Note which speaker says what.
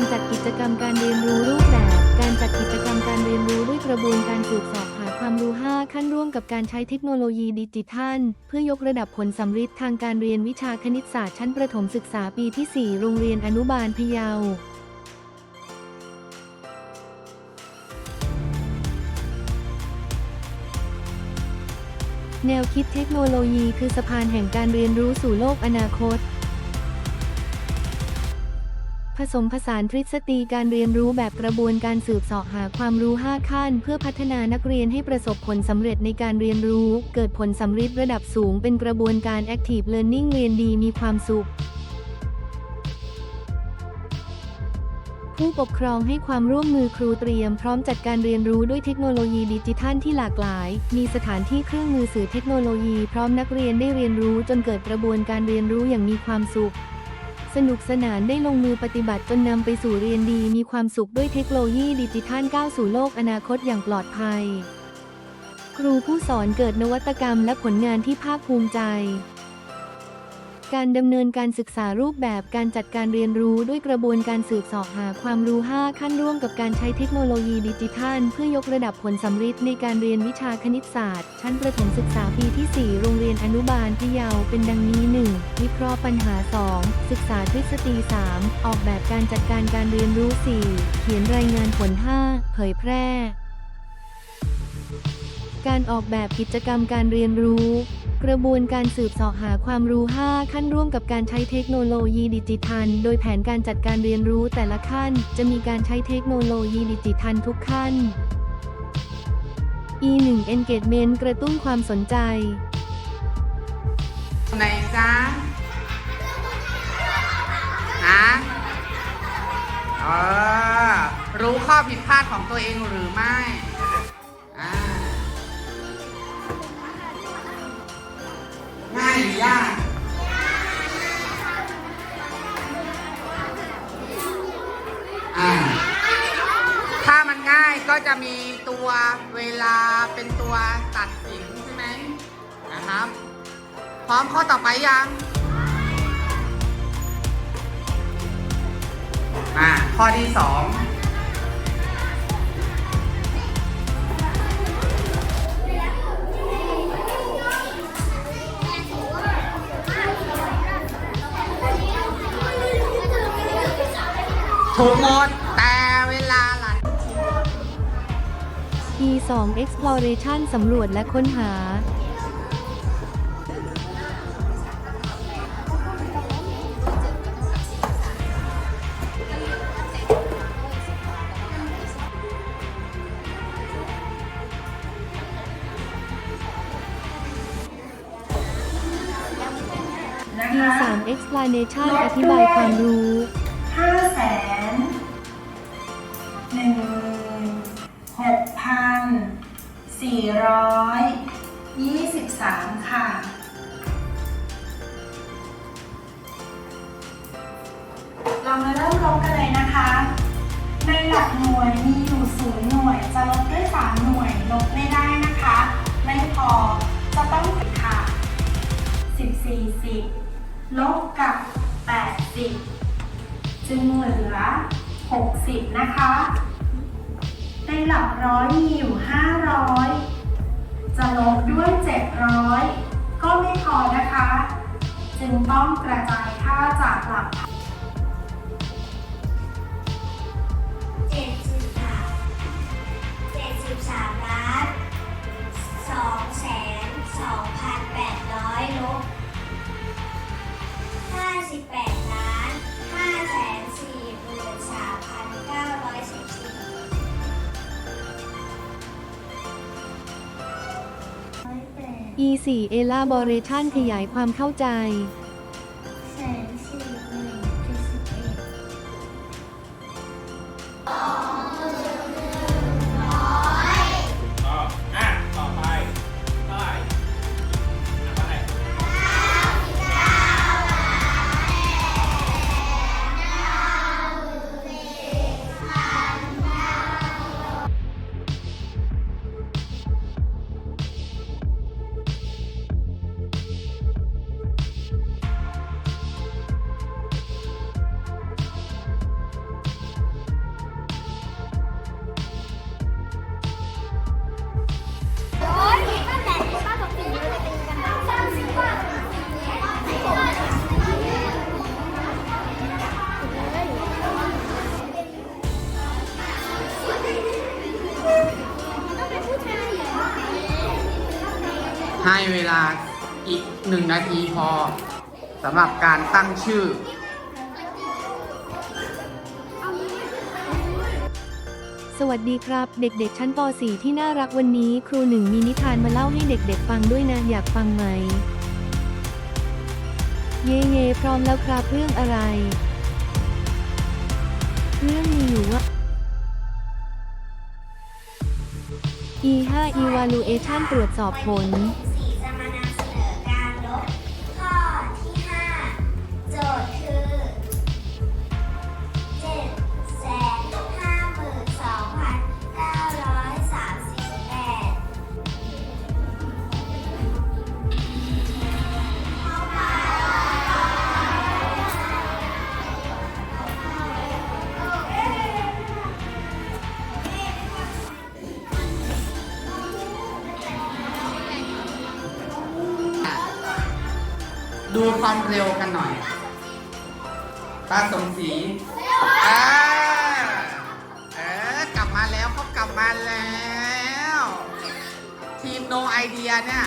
Speaker 1: การจัดกิจกรรมการเรียนรู้รูปแบบ การจัดกิจกรรมการเรียนรู้ด้วยกระบวนการสืบสอบหาความรู้ 5 ขั้นร่วมกับการใช้เทคโนโลยีดิจิทัล เพื่อยกระดับผลสำฤทธิ์ทางการเรียนวิชาคณิตศาสตร์ชั้นประถมศึกษาปีที่ 4 โรงเรียนอนุบาลพะเยาแนวคิดเทคโนโลยีคือสะพานแห่งการเรียนรู้สู่โลกอนาคต ผสมผสานทฤษฎีการเรียนรู้แบบกระบวนการสืบเสาะหาความรู้ 5 ขั้น เพื่อพัฒนานักเรียนให้ประสบผลสำเร็จในการเรียนรู้ เกิดผลสำฤทธิ์ระดับสูงเป็นกระบวนการ Active Learning เรียนดีมีความสุขผู้ปกครองให้ความร่วมมือครูเตรียมพร้อมจัดการเรียนรู้ด้วยเทคโนโลยีดิจิทัลที่หลากหลาย มีสถานที่เครื่องมือสื่อเทคโนโลยีพร้อมนักเรียนได้เรียนรู้จนเกิดกระบวนการเรียนรู้อย่างมีความสุข สนุกสนานได้ลงมือปฏิบัติจนนำไปสู่เรียนดีมีความสุขด้วยเทคโนโลยีดิจิทัลก้าวสู่โลกอนาคตอย่างปลอดภัย ครูผู้สอนเกิดนวัตกรรมและผลงานที่ภาคภูมิใจ การดำเนินการศึกษารูปแบบการจัดการเรียนรู้ด้วยกระบวนการสืบสอบหาความรู้ 5 ขั้นร่วมกับการใช้เทคโนโลยีดิจิทัล เพื่อยกระดับผลสำฤทธิ์ในการเรียนวิชาคณิตศาสตร์ ชั้นประถมศึกษาปีที่ 4 โรงเรียนอนุบาลพะเยาเป็นดังนี้ 1. วิเคราะห์ปัญหา 2. ศึกษาทฤษฎี 3. ออกแบบการจัดการการเรียนรู้ 4. เขียนรายงานผล 5. เผยแพร่ การออกแบบกิจกรรมการเรียนรู้ กระบวนการสืบสาะหาความรู้ 5 ขั้นร่วมกับการใช้เทคโนโลยีดิจิทัล โดยแผนการจัดการเรียนรู้แต่ละขั้น จะมีการใช้เทคโนโลยีดิจิทัลทุกขั้น E1 Engagement กระตุ้นความสนใจ
Speaker 2: ไหนจ๊ะฮะเออรู้ข้อผิดพลาดของตัวเองหรือไม่ หรือยากอ่าถ้ามันง่ายก็จะมีตัวเวลาเป็นตัวตัดสินใช่ไหมนะครับ พร้อมข้อต่อไปยังอ่าข้อที่สอง หมดแต่เวลาหลัง
Speaker 1: E2 Exploration สำรวจและค้นหา E3 Explanation อธิบายความรู้
Speaker 3: ห้าแสนหนึ่งหกพันสี่ร้อยยี่สิบสามค่ะ เรามาเริ่มลบกันเลยนะคะ ในหลักหน่วยมีอยู่ศูนย์หน่วย จะลบด้วยสามหน่วยลบไม่ได้นะคะ ไม่พอจะต้องติดค่ะสิบสี่สิบลบกับแปดสิบ จึงเหลือ 60 นะคะ ในหลักร้อยมีอยู่ 500 จะลบด้วย 700 ก็ไม่พอนะคะ จึงต้องกระจายค่าจากหลัก
Speaker 1: E4 Elaboration ขยายความเข้าใจ
Speaker 4: อี
Speaker 5: ห
Speaker 2: นึ่งนาทีพอสำหรับการตั้งชื่อ
Speaker 1: สวัสดีครับ เด็กๆ ชั้นป .4 ที่น่ารักวันนี้ครูหนึ่งมีนิทานมาเล่าให้เด็กๆ ฟังด้วยนะ อยากฟังไหม เย่เย่พร้อมแล้วครับเรื่องอะไร เรื่องมีอยู่ว่า E5 Evaluation ตรวจสอบผล
Speaker 2: ดูความเร็วกันหน่อยตาสมศรีอ่าเออกลับมาแล้วเขากลับมาแล้ว ทีมโนไอเดียเนี่ย